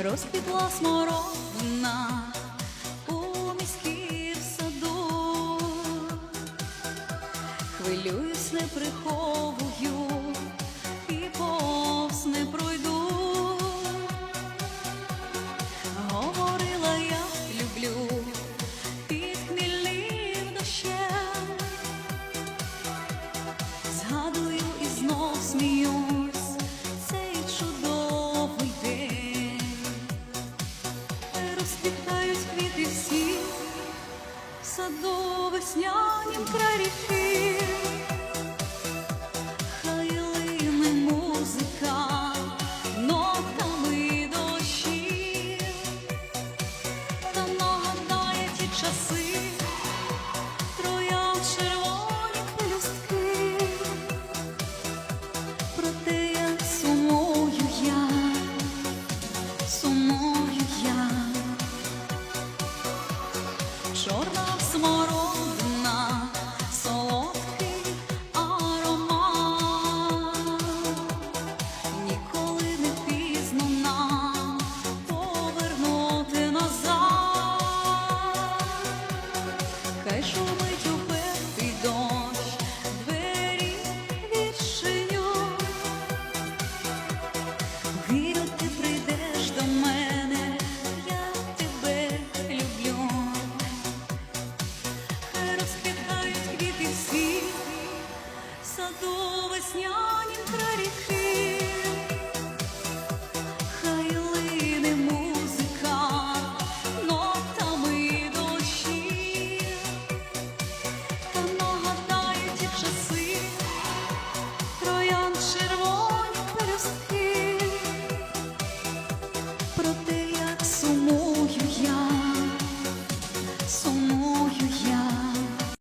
розквітла смородина у міській в саду, хвилююсь, не приходить. веснянім край ріки. саду веснянім край ріки.